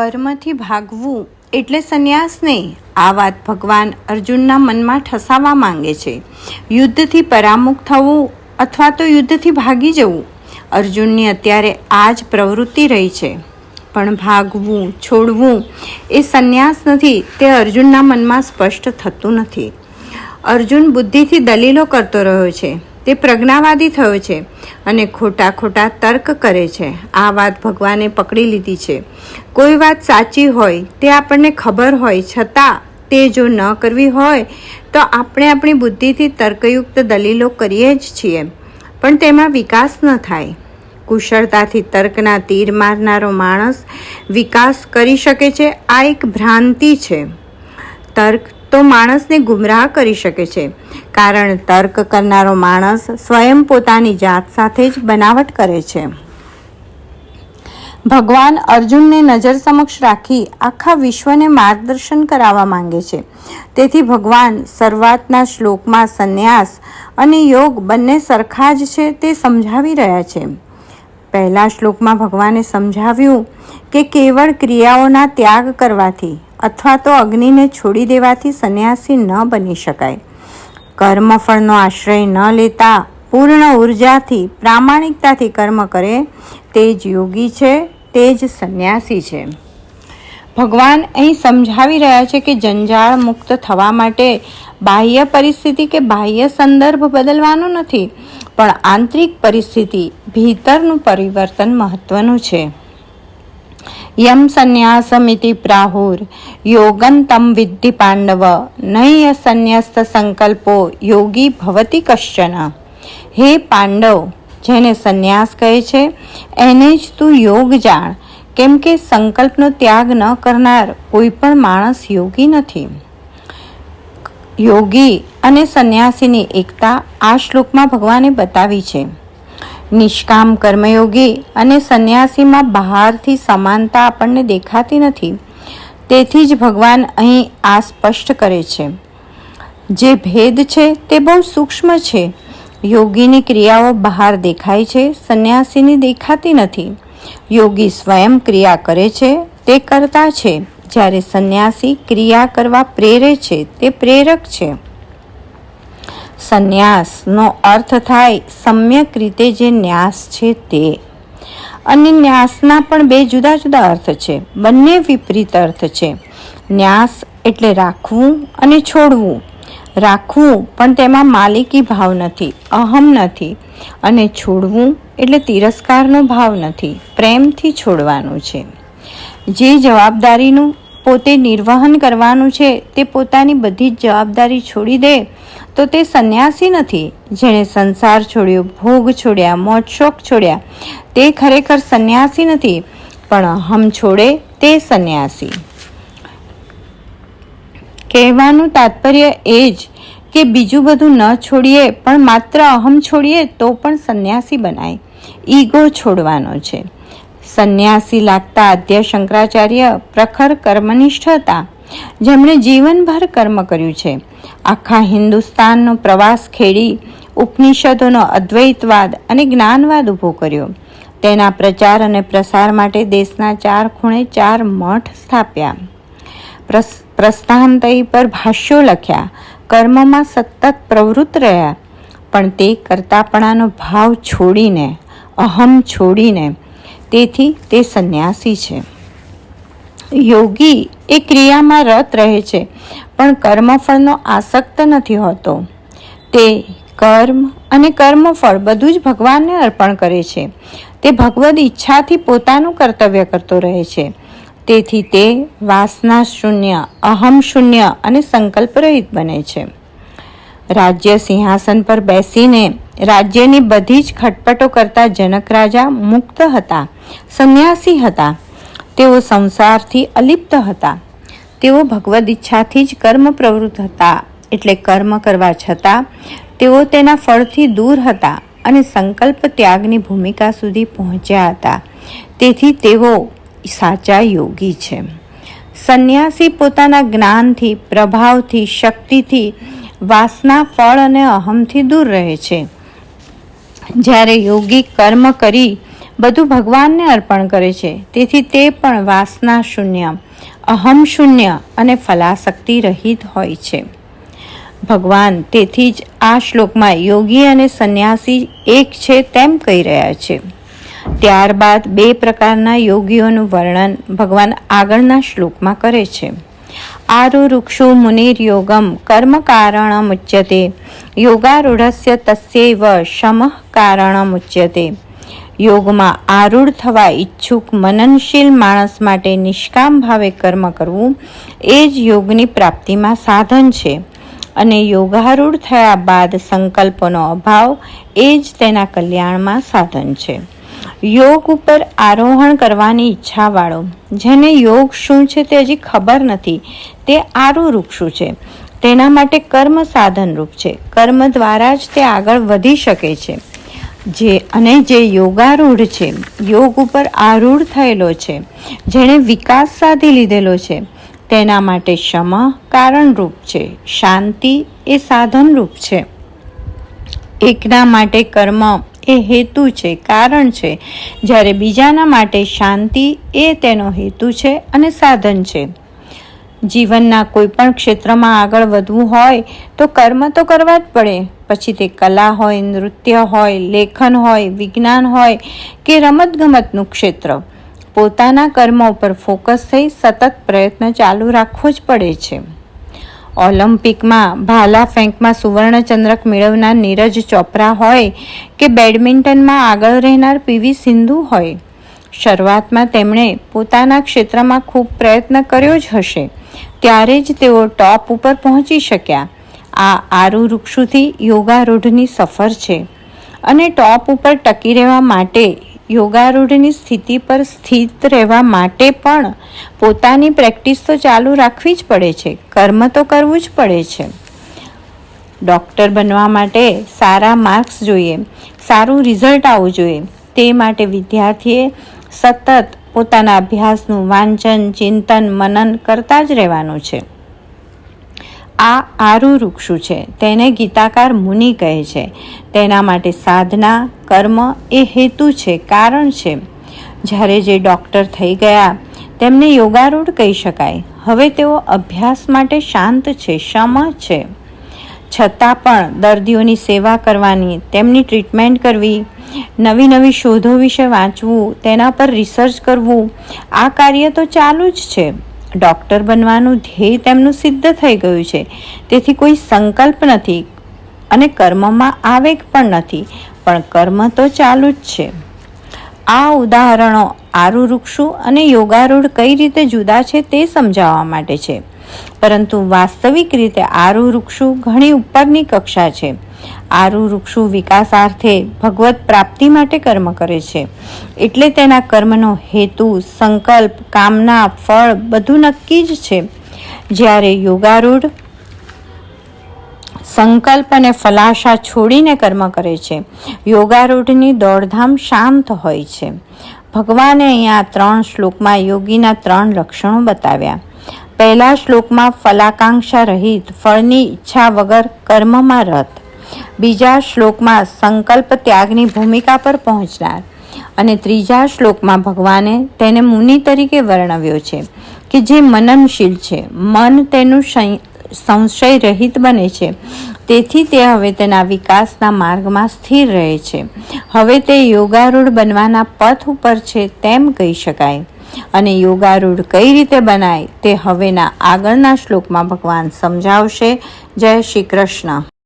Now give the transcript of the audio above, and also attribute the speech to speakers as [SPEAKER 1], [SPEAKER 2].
[SPEAKER 1] કર્મથી ભાગવું એટલે સંન્યાસ નહીં આ વાત ભગવાન અર્જુનના મનમાં ઠસાવવા માંગે છે. યુદ્ધથી પરામુખ થવું અથવા તો યુદ્ધથી ભાગી જવું અર્જુનની અત્યારે આ જ પ્રવૃત્તિ રહી છે. પણ ભાગવું, છોડવું એ સંન્યાસ નથી, તે અર્જુનના મનમાં સ્પષ્ટ થતું નથી. અર્જુન બુદ્ધિથી દલીલો કરતો રહ્યો છે. તે પ્રજ્ઞાવાદી થયો છે અને ખોટા ખોટા તર્ક કરે છે. આ વાત ભગવાને પકડી લીધી છે. કોઈ વાત સાચી હોય, તે આપણને ખબર હોય, છતાં તે જો ન કરવી હોય, તો આપણે આપણી બુદ્ધિથી તર્કયુક્ત દલીલો કરીએ જ છીએ. પણ તેમાં વિકાસ ન થાય. કુશળતાથી તર્કના તીર મારનારો માણસ વિકાસ કરી શકે છે. આ એક ભ્રાંતિ છે. તર્ક તો માણસને ગુમરાહ કરી શકે છે. કારણ તર્ક કરનારો માણસ સ્વયં પોતાની જાત સાથે જ બનાવટ કરે છે. ભગવાન અર્જુનને નજર સમક્ષ રાખી આખા વિશ્વને માર્ગદર્શન કરાવવા માંગે છે. તેથી ભગવાન શરૂઆતના શ્લોકમાં સંન્યાસ અને યોગ બંને સરખા જ છે તે સમજાવી રહ્યા છે. પહેલા શ્લોકમાં ભગવાને સમજાવ્યું કે કેવળ ક્રિયાઓના ત્યાગ કરવાથી અથવા તો અગ્નિને છોડી દેવાથી સંન્યાસી ન બની શકાય. કર્મફળનો આશ્રય ન લેતા પૂર્ણ ઉર્જાથી, પ્રામાણિકતાથી કર્મ કરે તે જ યોગી છે, તે જ સંન્યાસી છે. ભગવાન અહીં સમજાવી રહ્યા છે કે જંજાળ મુક્ત થવા માટે બાહ્ય પરિસ્થિતિ કે બાહ્ય સંદર્ભ બદલવાનો નથી, પણ આંતરિક પરિસ્થિતિ ભીતરનું પરિવર્તન મહત્વનું છે. યમ સંન્યાસમિતિ પ્રાહુર યોગન તમ વિદ્ધિ પાંડવ નૈય સંન્યસ્ત સંકલ્પો યોગી ભવતી કશ્ચન હે પાંડવ જેને સંન્યાસ કહે છે, એને જ તું યોગ જાણ, કેમ કે સંકલ્પનો ત્યાગ ન કરનાર કોઈ પણ માણસ યોગી નથી. યોગી અને સંન્યાસીની એકતા આ શ્લોકમાં ભગવાને બતાવી છે. નિષ્કામ કર્મયોગી અને સંન્યાસીમાં બહારથી સમાનતા આપણને દેખાતી નથી. તેથી જ ભગવાન અહીં આ સ્પષ્ટ કરે છે. જે ભેદ છે તે બહુ સૂક્ષ્મ છે. યોગીની ક્રિયાઓ બહાર દેખાય છે, સંન્યાસીની દેખાતી નથી. યોગી સ્વયં ક્રિયા કરે છે, તે કરતા છે. જ્યારે સંન્યાસી ક્રિયા કરવા પ્રેરે છે, તે પ્રેરક છે. સંન્યાસનો અર્થ થાય સમ્યક રીતે જે ન્યાસ છે તે. અને ન્યાસના પણ બે જુદા જુદા અર્થ છે. બંને વિપરીત અર્થ છે. ન્યાસ એટલે રાખવું અને છોડવું. રાખવું પણ તેમાં માલિકી ભાવ નથી, અહમ નથી. અને છોડવું એટલે તિરસ્કારનો ભાવ નથી, પ્રેમથી છોડવાનું છે. જે જવાબદારીનું પોતે નિર્વહન કરવાનું છે, તે પોતાની બધી જ જવાબદારી છોડી દે, તો તે સંન્યાસી નથી. જેણે સંસાર છોડ્યો, ભોગ છોડ્યા મોજશોખ છોડ્યા, તે ખરેખર સંન્યાસી નથી, પણ હમ છોડે તે સંન્યાસી. કહેવાનું તાત્પર્ય એ જ કે બીજું બધું ન છોડીએ, પણ માત્ર અહમ છોડીએ તો પણ સંન્યાસી બનાય. ઈગો છોડવાનો છે. સંન્યાસી લાગતા આદ્ય શંકરાચાર્ય પ્રખર કર્મનિષ્ઠ હતા જેમણે જીવનભર કર્મ કર્યું છે. આખા હિન્દુસ્તાનનો પ્રવાસ ખેડી, ઉપનિષદોનો અદ્વૈતવાદ અને જ્ઞાનવાદ ઊભો કર્યો. તેના પ્રચાર અને પ્રસાર માટે દેશના ચાર ખૂણે ચાર મઠ સ્થાપ્યા. પ્રસ્થાનતય પર ભાષ્યો લખ્યા, કર્મમાં સતત પ્રવૃત્ત રહ્યા. પણ તે કરતાપણાનો ભાવ છોડીને, અહમ છોડીને તેથી તે સંન્યાસી છે. યોગી એ ક્રિયામાં રત રહે છે, પણ કર્મફળનો આસક્ત નથી હોતો. તે કર્મ અને કર્મફળ બધું જ ભગવાનને અર્પણ કરે છે. તે ભગવદ ઈચ્છાથી પોતાનું કર્તવ્ય કરતો રહે છે. તેથી તે વાસના શૂન્ય, અહમ શૂન્ય અને સંકલ્પ રહિત બને છે. રાજ્ય સિંહાસન પર બેસીને રાજ્યની બધી જ ખટપટો કરતા જનક રાજા મુક્ત હતા, સંન્યાસી હતા. તેઓ સંસારથી અલિપ્ત હતા. તેઓ ભગવદ ઈચ્છાથી જ કર્મ પ્રવૃત્ત હતા. એટલે કર્મ કરવા છતાં, તેઓ તેના ફળથી દૂર હતા અને સંકલ્પ ત્યાગની ભૂમિકા સુધી પહોંચ્યા હતા. તેથી તેઓ સાચા યોગી છે. સંન્યાસી પોતાના જ્ઞાનથી, પ્રભાવથી, શક્તિથી વાસના, ફળ અને અહમથી દૂર રહે છે. જ્યારે યોગી કર્મ કરી બધું ભગવાનને અર્પણ કરે છે, તેથી તે પણ વાસના શૂન્ય, અહમ શૂન્ય અને ફલાશક્તિ રહિત હોય છે. ભગવાન તેથી જ આ શ્લોકમાં યોગી અને સંન્યાસી એક છે તેમ કહી રહ્યા છે. ત્યારબાદ બે પ્રકારના યોગીઓનું વર્ણન ભગવાન આગળના શ્લોકમાં કરે છે. આરુરુક્ષુ મુનિર્યોગમ કર્મ કારણમુચ્યતે યોગારૂઢસ્ય તસ્યૈવ શમઃ કારણમુચ્યતે યોગમાં આરૂઢ થવા ઈચ્છુક મનનશીલ માણસ માટે નિષ્કામ ભાવે કર્મ કરવું એ જ યોગની પ્રાપ્તિમાં સાધન છે અને યોગારૂઢ થયા બાદ સંકલ્પનો અભાવ એ જ તેના કલ્યાણમાં સાધન છે. યોગ ઉપર આરોહણ કરવાની ઈચ્છાવાળો. જેને યોગ શું છે તે હજી ખબર નથી. તે આરુરૂક્ષું છે? તેના માટે કર્મ સાધનરૂપ છે. કર્મ દ્વારા જ તે આગળ વધી શકે છે. જે અને જે યોગારૂઢ છે, યોગ ઉપર આરૂઢ થયેલો છે, જેણે વિકાસ સાધી લીધેલો છે, તેના માટે શમ કારણરૂપ છે. શાંતિ એ સાધનરૂપ છે. એકના માટે કર્મ એ હેતુ છે, કારણ છે. જ્યારે બીજાના માટે શાંતિ એ તેનો હેતુ છે અને સાધન છે. જીવનના કોઈ પણ ક્ષેત્રમાં આગળ વધવું હોય તો કર્મ તો કરવા જ પડે. પછી તે કલા હોય, નૃત્ય હોય, લેખન હોય, વિજ્ઞાન હોય કે રમતગમતનું ક્ષેત્ર. પોતાના કર્મ ઉપર ફોકસ થઈ સતત પ્રયત્ન ચાલુ રાખવો જ પડે છે. ઓલિમ્પિકમાં ભાલા ફેંકમાં સુવર્ણચંદ્રક મેળવનાર નીરજ ચોપરા હોય કે બેડમિન્ટનમાં આગળ રહેનાર પીવી સિંધુ હોય. શરૂઆતમાં તેમણે પોતાના ક્ષેત્રમાં ખૂબ પ્રયત્ન કર્યો જ હશે. ત્યારે જ તેઓ ટોપ ઉપર પહોંચી શક્યા. આ આરુ વૃક્ષુથી યોગારૂઢની સફર છે. અને ટોપ ઉપર ટકી રહેવા માટે યોગારૂઢની સ્થિતિ પર સ્થિત રહેવા માટે પણ પોતાની પ્રેક્ટિસ તો ચાલુ રાખવી જ પડે છે. કર્મ તો કરવું જ પડે છે. ડૉક્ટર બનવા માટે સારા માર્ક્સ જોઈએ, સારું રિઝલ્ટ આવવું જોઈએ. તે માટે વિદ્યાર્થીએ સતત પોતાના અભ્યાસનું વાંચન, ચિંતન, મનન કરતા જ રહેવાનું છે. આ આરુ વૃક્ષું છે. તેને ગીતાકાર મુનિ કહે છે. તેના માટે સાધના, કર્મ એ હેતુ છે, કારણ છે. જ્યારે જે ડૉક્ટર થઈ ગયા, તેમને યોગારૂઢ કહી શકાય. હવે તેઓ અભ્યાસ માટે શાંત છે, શમ છે. છતાં પણ દર્દીઓની સેવા કરવાની, તેમની ટ્રીટમેન્ટ કરવી, નવી નવી શોધો વિશે વાંચવું, તેના પર રિસર્ચ કરવું, આ કાર્ય તો ચાલુ જ છે. ડૉક્ટર બનવાનું ધ્યેય તેમનું સિદ્ધ થઈ ગયું છે. તેથી કોઈ સંકલ્પ નથી અને કર્મમાં આવેગ પણ નથી, પણ કર્મ તો ચાલુ જ છે. આ ઉદાહરણો આરુ વૃક્ષો અને યોગારૂઢ કઈ રીતે જુદા છે તે સમજાવવા માટે છે. પરંતુ વાસ્તવિક રીતે આરુ વૃક્ષો ઘણી ઉપરની કક્ષા છે. આરુ વૃક્ષો વિકાસાર્થે ભગવત પ્રાપ્તિ માટે કર્મ કરે છે. એટલે તેના કર્મનો હેતુ, સંકલ્પ, કામના, ફળ બધું નક્કી જ છે. જ્યારે યોગારૂઢ સંકલ્પ અને ફલાશા છોડીને કર્મ કરે છે, યોગારૂઢની દોડધામ શાંત હોય છે. ભગવાને અહીંયા ત્રણ શ્લોકમાં યોગીના ત્રણ લક્ષણો બતાવ્યા. પહેલા શ્લોકમાં ફલાકાંક્ષા રહિત, ફળની ઈચ્છા વગર કર્મમાં રત. બીજા શ્લોકમાં સંકલ્પ ત્યાગની ભૂમિકા પર પહોંચનાર. અને ત્રીજા શ્લોકમાં ભગવાને તેને મુનિ તરીકે વર્ણવ્યો છે, કે જે મનનશીલ છે. મન તેનું સંશય રહિત બને છે. તેથી તે હવે તેના વિકાસના માર્ગમાં સ્થિર રહે છે. હવે તે યોગારૂઢ બનવાના પથ ઉપર છે તેમ કહી શકાય. અને યોગારૂઢ કઈ રીતે બનાય તે હવેના આગળના શ્લોકમાં ભગવાન સમજાવશે. જય શ્રી કૃષ્ણ.